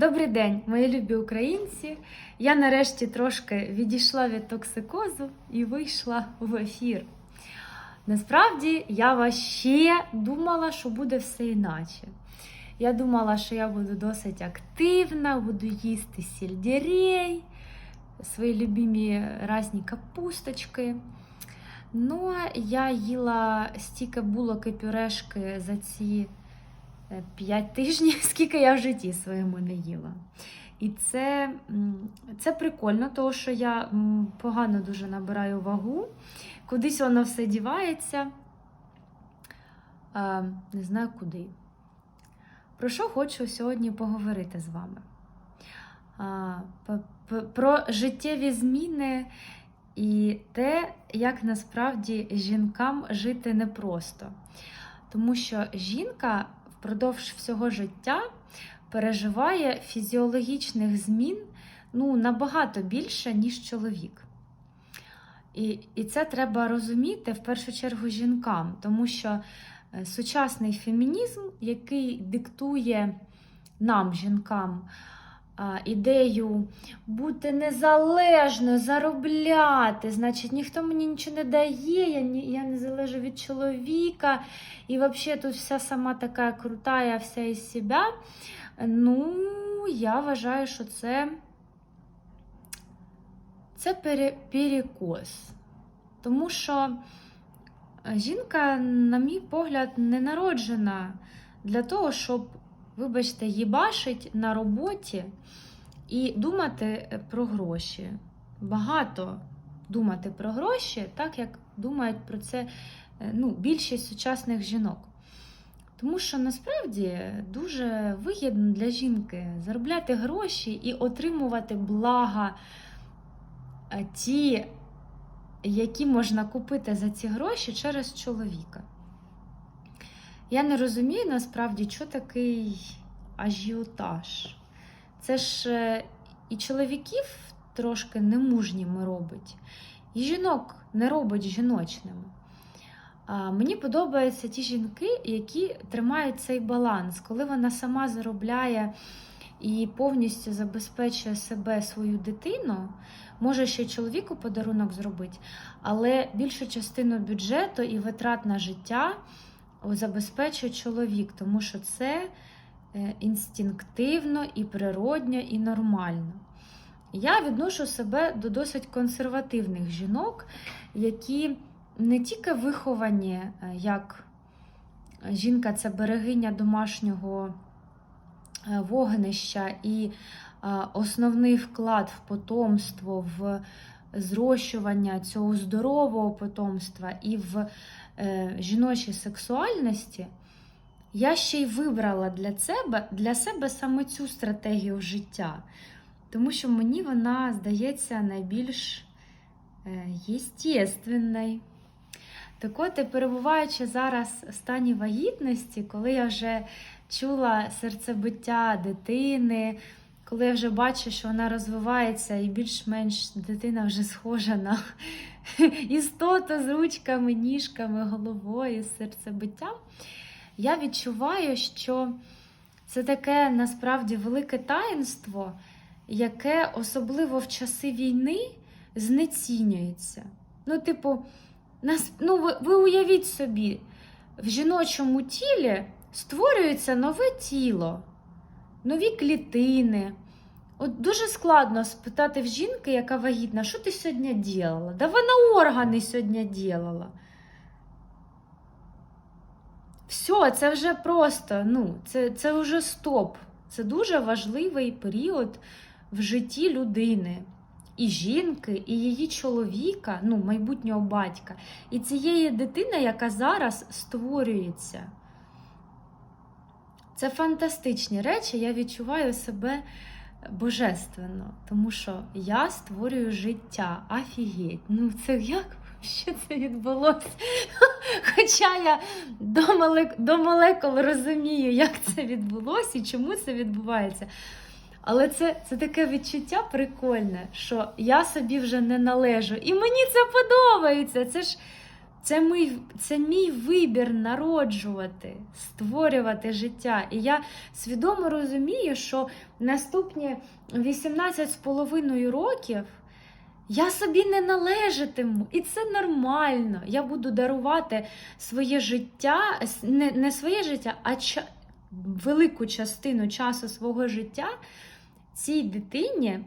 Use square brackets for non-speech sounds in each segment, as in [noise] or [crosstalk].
Добрий день, мої любі українці. Я нарешті трошки відійшла від токсикозу і вийшла в ефір. Насправді, я вообще думала, що буде все іначе. Я думала, що я буду досить активна, буду їсти сельдерей, свої любимі різні капусточки. Ну, я їла стільки булок і пюрешки за ці 5 тижнів, [laughs] скільки я в житті своєму не їла. І це, це прикольно, тому що я погано дуже набираю вагу, кудись воно все дівається. А, не знаю куди. Про що хочу сьогодні поговорити з вами? А, про життєві зміни і те, як насправді жінкам жити непросто. Тому що жінка впродовж всього життя переживає фізіологічних змін ну, набагато більше, ніж чоловік. І, і це треба розуміти в першу чергу жінкам, тому що е, сучасний фемінізм, який диктує нам, жінкам, ідею бути незалежною, заробляти, значить, ніхто мені нічого не дає, я, ні- я не залежу від чоловіка, і взагалі тут вся сама така крута, я вся із себе. Ну, я вважаю, що це, це пере, перекос. Тому що жінка, на мій погляд, не народжена для того, щоб, вибачте, їбашить на роботі і думати про гроші. Багато думати про гроші, так як думають про це е, ну, більшість сучасних жінок. Тому що насправді дуже вигідно для жінки заробляти гроші і отримувати блага е, ті, які можна купити за ці гроші через чоловіка. Я не розумію насправді, що такий ажіотаж. Це ж е, і чоловіків трошки немужніми робить, і жінок не робить жіночними. Мені подобаються ті жінки, які тримають цей баланс, коли вона сама заробляє і повністю забезпечує себе свою дитину, може ще чоловіку подарунок зробити, але більшу частину бюджету і витрат на життя забезпечує чоловік, тому що це е, інстинктивно і природньо, і нормально. Я відношу себе до досить консервативних жінок, які не тільки виховані, е, як жінка це берегиня домашнього е, вогнища і основний вклад в потомство, в зрощування цього здорового потомства і в жіночій сексуальності, я ще й вибрала для себе, для себе саме цю стратегію життя. Тому що мені вона здається найбільш е, єстественною. Так от, перебуваючи зараз в стані вагітності, коли я вже чула серцебиття дитини, коли я вже бачу, що вона розвивається, і більш-менш дитина вже схожа на [laughs] істоту з ручками, ніжками, головою, серцебиттям, я відчуваю, що це таке насправді велике таїнство, яке особливо в часи війни знецінюється. Ну, типу, нас, ну, ви, ви уявіть собі, в жіночому тілі створюється нове тіло, нові клітини. От дуже складно спитати в жінки, яка вагітна, що ти сьогодні ділала? Да вона органи сьогодні ділала. Все, це вже просто, ну, це, це вже стоп. Це дуже важливий період в житті людини. І жінки, і її чоловіка, ну, майбутнього батька, і цієї дитини, яка зараз створюється. Це фантастичні речі. Я відчуваю себе божественно, тому що я створюю життя. Афігеть. Ну, це як ще це відбулося? [laughs] Хоча я до, молек... до молекул розумію, як це відбулося і чому це відбувається. Але це, це таке відчуття прикольне, що я собі вже не належу. І мені це подобається. Це ж Це мій, це мій вибір народжувати, створювати життя. І я свідомо розумію, що наступні 18 з половиною років я собі не належатиму. І це нормально. Я буду дарувати своє життя, не, не своє життя, а ча- велику частину часу свого життя цій дитині,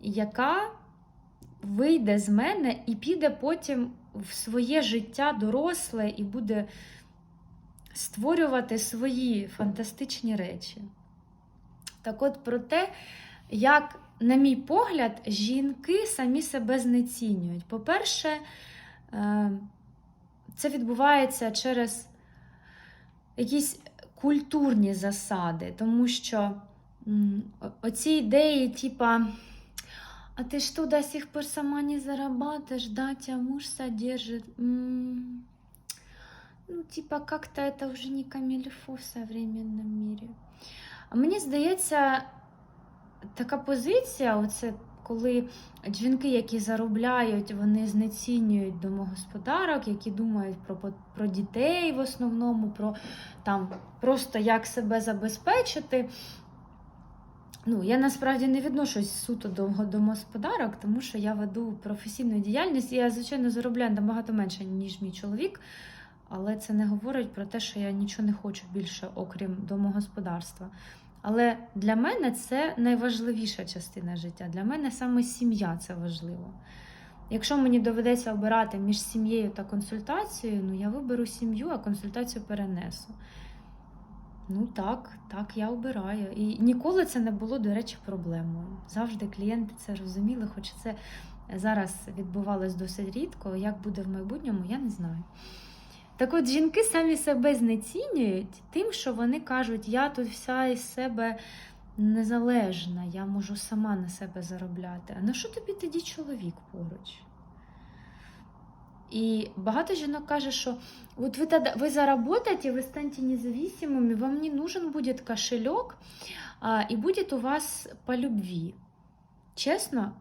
яка вийде з мене і піде потім в своє життя доросле і буде створювати свої фантастичні речі. Так от про те, як, на мій погляд, жінки самі себе знецінюють. По-перше, е, це відбувається через якісь культурні засади, тому що оці ідеї, типа. А ты что, до сих пор сама не зарабатываешь, да, тебя муж содержит? М, Ну, типа, как-то это уже не камильфо в современном мире. А мені здається, така позиція, оце коли жінки, які заробляють, вони знецінюють домогосподарок, які думають про, по- про дітей в основному, про там просто як себе забезпечити. Ну, я насправді не відношусь суто до домогосподарок, тому що я веду професійну діяльність, я, звичайно, заробляю набагато менше, ніж мій чоловік. Але це не говорить про те, що я нічого не хочу більше, окрім домогосподарства. Але для мене це найважливіша частина життя. Для мене саме сім'я це важливо. Якщо мені доведеться обирати між сім'єю та консультацією, ну я виберу сім'ю, а консультацію перенесу. Ну так, так, я обираю. І ніколи це не було, до речі, проблемою. Завжди клієнти це розуміли, хоч це зараз відбувалось досить рідко. Як буде в майбутньому, я не знаю. Так от жінки самі себе знецінюють тим, що вони кажуть, я тут вся із себе незалежна, я можу сама на себе заробляти. А на що тобі тоді чоловік поруч? І багато жінок каже, що от ви, тогда, ви заработаете, ви станете независимыми, вам не нужен будет кошелек, а, і буде у вас по любві. Чесно,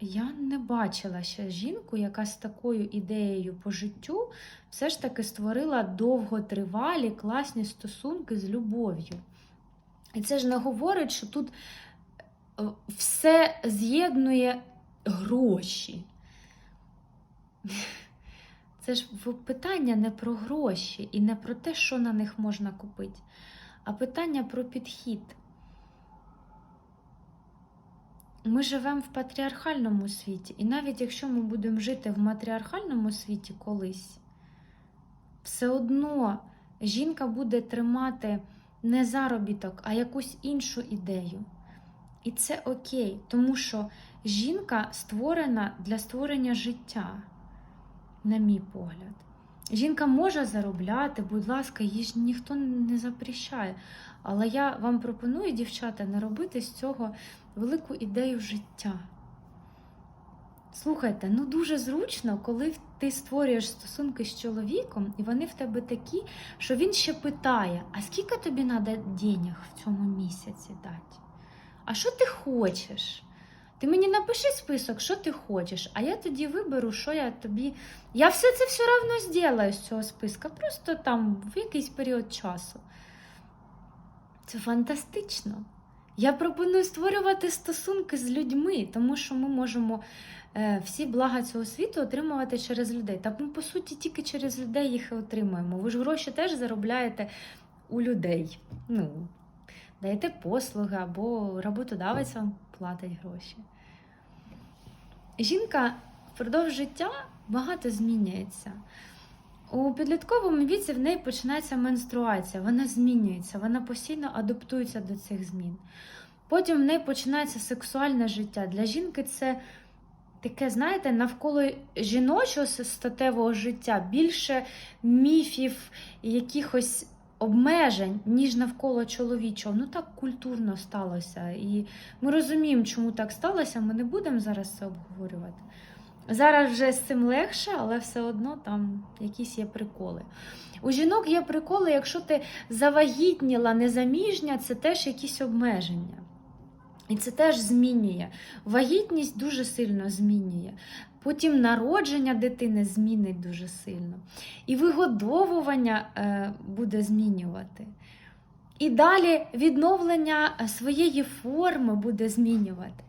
я не бачила ще жінку, яка з такою ідеєю по життю все ж таки створила довготривалі класні стосунки з любов'ю. І це ж не говорить, що тут е, все з'єднує гроші. Це ж питання не про гроші і не про те, що на них можна купити, а питання про підхід. Ми живемо в патріархальному світі, і навіть якщо ми будемо жити в матріархальному світі колись, все одно жінка буде тримати не заробіток, а якусь іншу ідею. І це окей, тому що жінка створена для створення життя, на мій погляд. Жінка може заробляти, будь ласка, їй ж ніхто не запрещає. Але я вам пропоную, дівчата, не робити з цього велику ідею життя. Слухайте, ну дуже зручно, коли ти створюєш стосунки з чоловіком, і вони в тебе такі, що він ще питає: а скільки тобі треба денег в цьому місяці дати? А що ти хочеш? Ти мені напиши список, що ти хочеш, а я тоді виберу, що я тобі. Я все це все одно зроблю з цього списка, просто там в якийсь період часу. Це фантастично. Я пропоную створювати стосунки з людьми, тому що ми можемо е, всі блага цього світу отримувати через людей. Та ми, по суті, тільки через людей їх і отримуємо. Ви ж гроші теж заробляєте у людей. Ну, даєте послуги або роботодавець вам платить гроші. Жінка впродовж життя багато змінюється. У підлітковому віці в неї починається менструація, вона змінюється, вона постійно адаптується до цих змін. Потім в неї починається сексуальне життя. Для жінки це таке, знаєте, навколо жіночого статевого життя більше міфів якихось обмежень, ніж навколо чоловічого. Ну так культурно сталося. І ми розуміємо, чому так сталося. Ми не будемо зараз це обговорювати. Зараз вже з цим легше, але все одно там якісь є приколи. У жінок є приколи, якщо ти завагітніла незаміжня, це теж якісь обмеження. І це теж змінює. Вагітність дуже сильно змінює. Потім народження дитини змінить дуже сильно, і вигодовування е, буде змінювати. І далі відновлення своєї форми буде змінювати.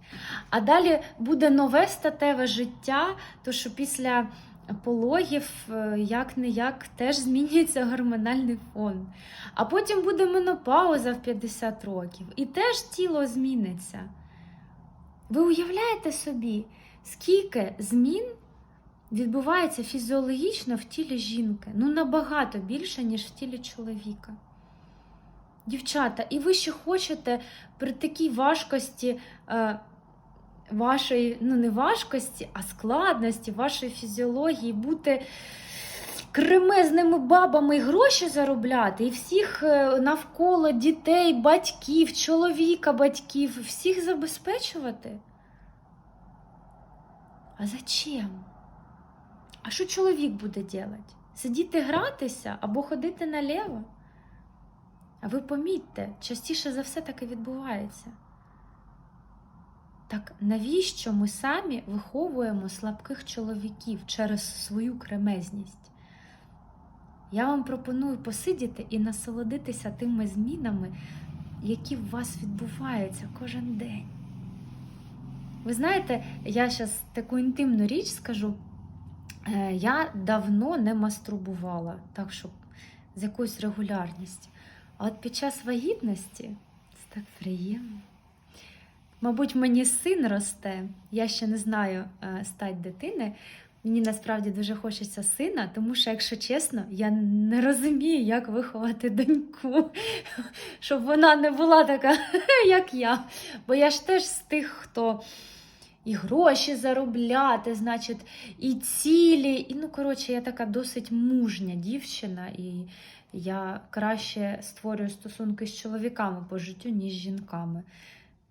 А далі буде нове статеве життя, то що після пологів як не як теж змінюється гормональний фон. А потім буде менопауза в 50 років, і теж тіло зміниться. Ви уявляєте собі, скільки змін відбувається фізіологічно в тілі жінки? Ну набагато більше, ніж в тілі чоловіка. Дівчата, і ви ще хочете при такій важкості е, вашої, ну не важкості, а складності вашої фізіології бути кремезними бабами і гроші заробляти, і всіх е, навколо дітей, батьків, чоловіка, батьків, всіх забезпечувати? А зачем? А що чоловік буде робити? Сидіти гратися або ходити наліво? А ви помітьте, частіше за все так і відбувається. Так навіщо ми самі виховуємо слабких чоловіків через свою кремезність? Я вам пропоную посидіти і насолодитися тими змінами, які в вас відбуваються кожен день. Ви знаєте, я зараз таку інтимну річ скажу. Е, Я давно не мастурбувала, так щоб з якоюсь регулярністю. А от під час вагітності це так приємно. Мабуть, мені син росте, я ще не знаю е, стать дитини. Мені насправді дуже хочеться сина, тому що, якщо чесно, я не розумію, як виховати доньку, [laughs] щоб вона не була така, [laughs] як я. Бо я ж теж з тих, хто і гроші заробляти, значить, і цілі. І, ну, коротше, я така досить мужня дівчина, і я краще створюю стосунки з чоловіками по життю, ніж з жінками.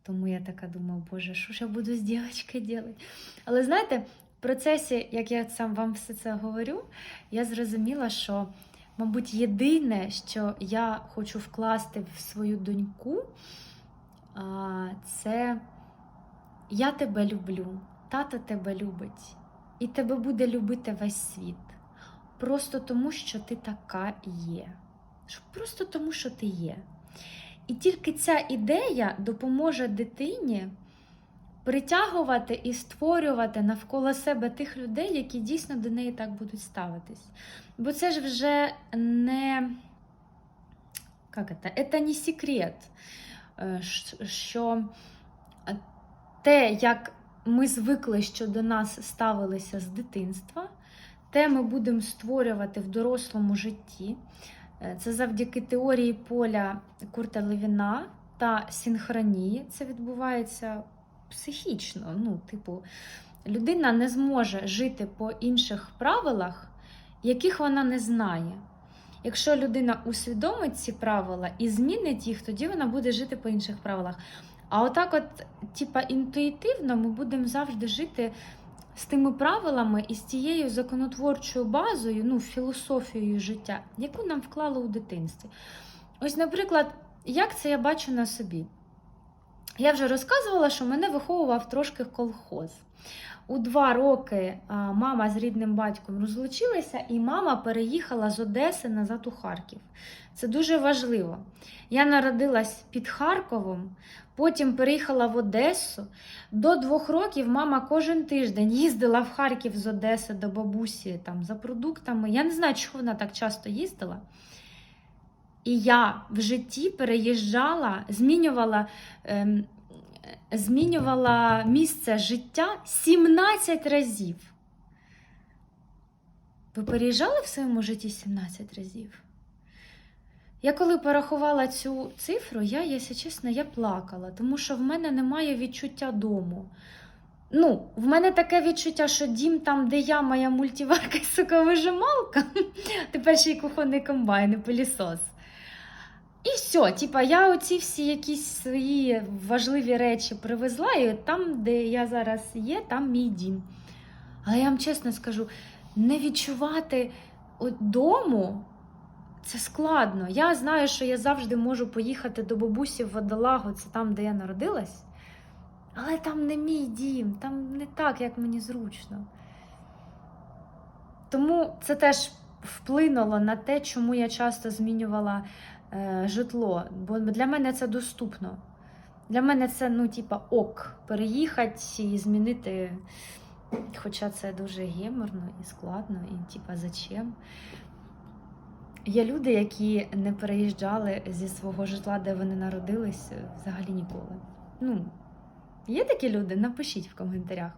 Тому я така думаю, боже, що ж я буду з дівчинкою робити? Але знаєте, в процесі, як я сам вам все це говорю, я зрозуміла, що, мабуть, єдине, що я хочу вкласти в свою доньку, це я тебе люблю, тато тебе любить, і тебе буде любити весь світ. Просто тому, що ти така є. Просто тому, що ти є. І тільки ця ідея допоможе дитині притягувати і створювати навколо себе тих людей, які дійсно до неї так будуть ставитись. Бо це ж вже не як це? Це не секрет, е, що те, як ми звикли, що до нас ставилися з дитинства, те ми будемо створювати в дорослому житті. Е, Це завдяки теорії поля Курта Левіна та синхронії. Це відбувається психічно. Ну, типу, людина не зможе жити по інших правилах, яких вона не знає. Якщо людина усвідомить ці правила і змінить їх, тоді вона буде жити по інших правилах. А отак, от, типа, інтуїтивно, ми будемо завжди жити з тими правилами і з тією законотворчою базою, ну, філософією життя, яку нам вклали у дитинстві. Ось, наприклад, як це я бачу на собі? Я вже розказувала, що мене виховував трошки колхоз. У два роки мама з рідним батьком розлучилася, і мама переїхала з Одеси назад у Харків. Це дуже важливо. Я народилась під Харковом, потім переїхала в Одесу. До двох років мама кожен тиждень їздила в Харків з Одеси до бабусі там, за продуктами. Я не знаю, чого вона так часто їздила. І я в житті переїжджала, змінювала, ем, змінювала місце життя 17 разів. Ви переїжджали в своєму житті 17 разів? Я коли порахувала цю цифру, я, якщо чесно, я плакала, тому що в мене немає відчуття дому. Ну, в мене таке відчуття, що дім там, де я, моя мультиварка і соковижималка, [laughs] тепер ще й кухонний комбайн і пилісос. І все, типа, я оці всі якісь свої важливі речі привезла, і там, де я зараз є, там мій дім. Але я вам чесно скажу, не відчувати дому це складно. Я знаю, що я завжди можу поїхати до бабусі в Водолагу, це там, де я народилась. Але там не мій дім, там не так, як мені зручно. Тому це теж вплинуло на те, чому я часто змінювала житло. Бо для мене це доступно. Для мене це, ну, типа, ок, переїхати і змінити. Хоча це дуже геморно і складно, і типа зачем. Є люди, які не переїжджали зі свого житла, де вони народились, взагалі ніколи. Ну, є такі люди? Напишіть в коментарях.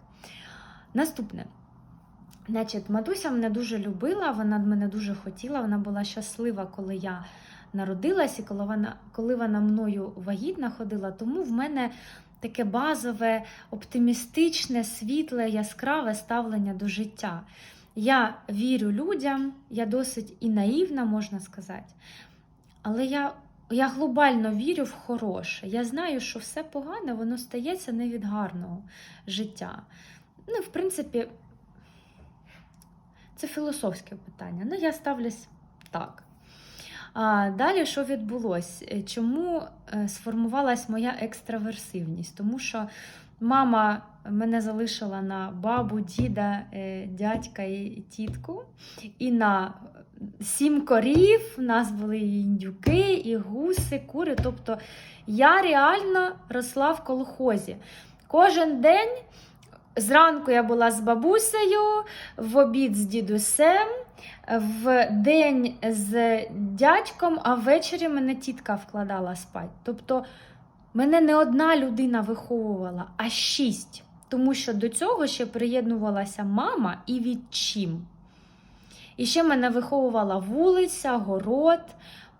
Наступне. Значить, матуся мене дуже любила, вона мене дуже хотіла, вона була щаслива, коли я народилась, і коли вона, коли вона мною вагітна ходила, тому в мене таке базове, оптимістичне, світле, яскраве ставлення до життя. Я вірю людям, я досить і наївна, можна сказати. Але я, я глобально вірю в хороше. Я знаю, що все погане, воно стається не від гарного життя. Ну, в принципі, це філософське питання. Ну, я ставлюсь так. А далі, що відбулося? Е, Чому е, сформувалась моя екстраверсивність? Тому що мама мене залишила на бабу, діда, е, дядька і тітку, і на сім корів, у нас були і індюки, і гуси, кури. Тобто я реально росла в колхозі. Кожен день. Зранку я була з бабусею, в обід з дідусем, в день з дядьком, а ввечері мене тітка вкладала спати. Тобто мене не одна людина виховувала, а шість. Тому що до цього ще приєднувалася мама і відчим. І ще мене виховувала вулиця, город,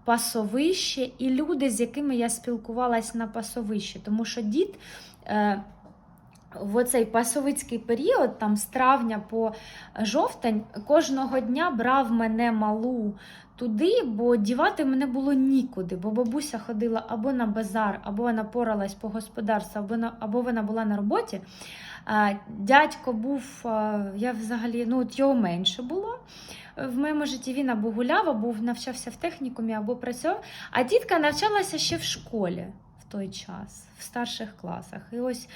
пасовище і люди, з якими я спілкувалась на пасовищі. Тому що дід. В оцей пасовицький період, там з травня по жовтень, кожного дня брав мене малу туди, бо дівати мене було нікуди, бо бабуся ходила або на базар, або вона поралась по господарству, або, на, або вона була на роботі. Дядько був, я взагалі, ну от його менше було. В моєму житті він або гуляв, або навчався в технікумі, або працював. А тітка навчалася ще в школі в той час, в старших класах. І ось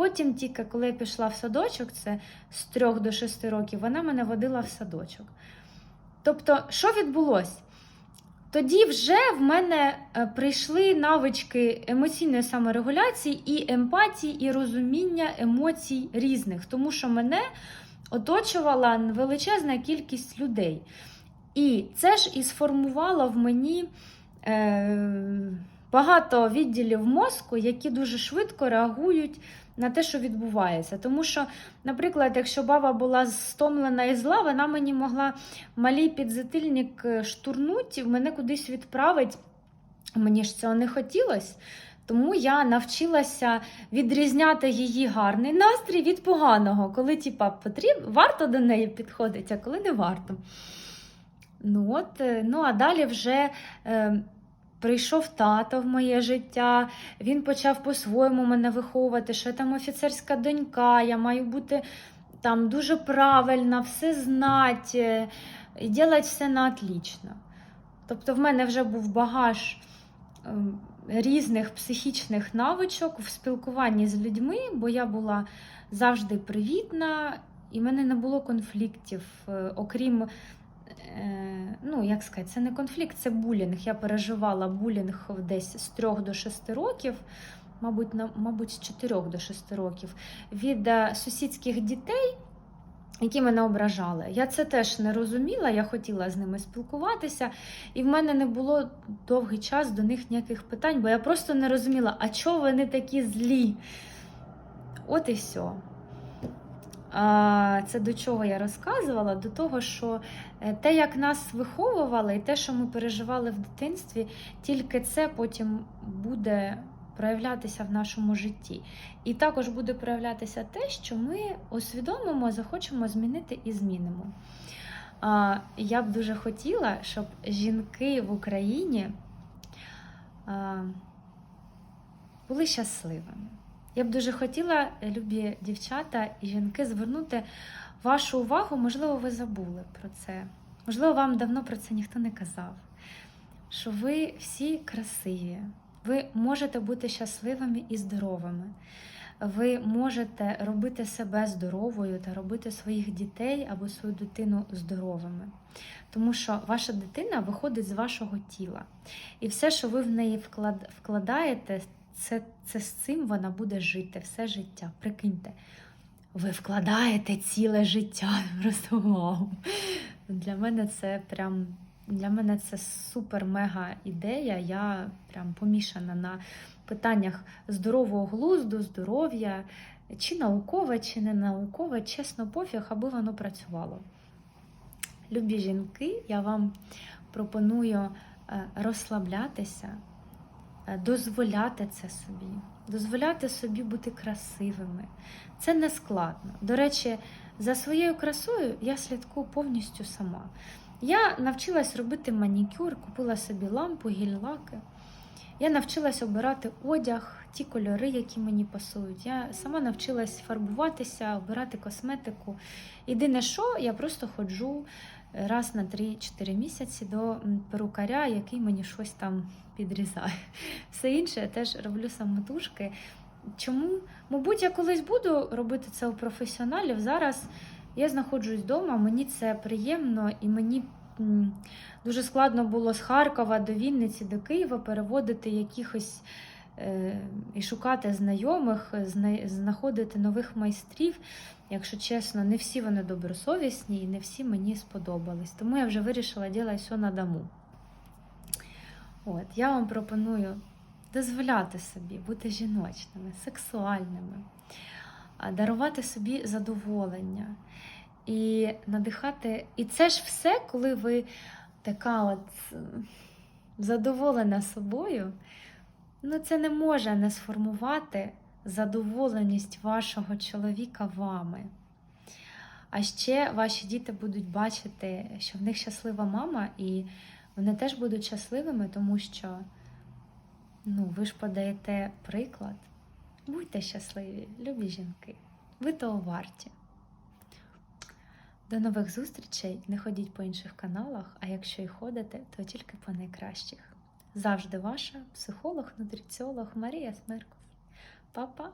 Потім, тільки коли я пішла в садочок, це з 3 до 6 років, вона мене водила в садочок. Тобто, що відбулося? Тоді вже в мене е, прийшли навички емоційної саморегуляції, і емпатії, і розуміння емоцій різних, тому що мене оточувала величезна кількість людей. І це ж і сформувало в мені. Е Багато відділів мозку, які дуже швидко реагують на те, що відбувається. Тому що, наприклад, якщо баба була стомлена і зла, вона мені могла малий підзатильник е, штурнути, мене кудись відправити. Мені ж цього не хотілося. Тому я навчилася відрізняти її гарний настрій від поганого, коли типа, потріб... варто до неї підходити, а коли не варто. Ну от, е, ну а далі вже. Е, Прийшов тато в моє життя, він почав по-своєму мене виховувати, що я там офіцерська донька, я маю бути там дуже правильна, все знати і робити все на отлично. Тобто в мене вже був багаж ем, різних психічних навичок в спілкуванні з людьми, бо я була завжди привітна, і в мене не було конфліктів, е, окрім Е, ну, як сказати, це не конфлікт, це булінг. Я переживала булінг десь з 3 до 6 років, мабуть, на, мабуть, з 4 до 6 років від е, сусідських дітей. Які мене ображали. Я це теж не розуміла, я хотіла з ними спілкуватися, і в мене не було довгий час до них ніяких питань, бо я просто не розуміла, а чого вони такі злі. От і все. Це до чого я розказувала? До того, що е, те, як нас виховували, і те, що ми переживали в дитинстві, тільки це потім буде проявлятися в нашому житті. І також буде проявлятися те, що ми усвідомимо, захочемо змінити і змінимо. Я б дуже хотіла, щоб жінки в Україні були щасливими. Я б дуже хотіла, е, любі дівчата і жінки, звернути вашу увагу, можливо, ви забули про це. Можливо, вам давно про це ніхто не казав. Що ви всі красиві, ви можете бути щасливими і здоровими. ви можете робити себе здоровою та робити своїх дітей або свою дитину здоровими. Тому що ваша дитина виходить з вашого тіла. І все, що ви в неї вкладаєте, це, це з цим вона буде жити все життя. Прикиньте, ви вкладаєте ціле життя. Просто вау. Для мене це прям для мене це супер-мега ідея. Я прям помішана на питаннях здорового глузду, здоров'я, чи наукове, чи не наукове, чесно, пофіг, аби воно працювало. Любі жінки, я вам пропоную е, розслаблятися, дозволяти це собі, дозволяти собі бути красивими. Це не складно. До речі, за своєю красою я слідкую повністю сама. Я навчилась робити манікюр, купила собі лампу, гіль-лаки. Я навчилась обирати одяг, ті кольори, які мені пасують. Я сама навчилась фарбуватися, обирати косметику. Єдине, що я просто ходжу раз на 3-4 місяці до перукаря, який мені щось там підрізає. [laughs] Все інше я теж роблю самотужки. Чому? Мабуть, я колись буду робити це у професіоналів. Зараз я знаходжусь вдома, мені це приємно і мені дуже складно було з Харкова до Вінниці, до Києва переводити якихось і шукати знайомих, знаходити нових майстрів. Якщо чесно, не всі вони добросовісні і не всі мені сподобались. Тому я вже вирішила діла все на дому. От, я вам пропоную дозволяти собі бути жіночними, сексуальними, дарувати собі задоволення і надихати. І це ж все, коли ви така от задоволена собою, ну це не може не сформувати задоволеність вашого чоловіка вами. А ще ваші діти будуть бачити, що в них щаслива мама, і вони теж будуть щасливими, тому що ну, ви ж подаєте приклад. Будьте щасливі, любі жінки. Ви того варті. До нових зустрічей. Не ходіть по інших каналах, а якщо і ходите, то тільки по найкращих. Завжди ваша психолог, нутриціолог Марія Смирков. Па-па!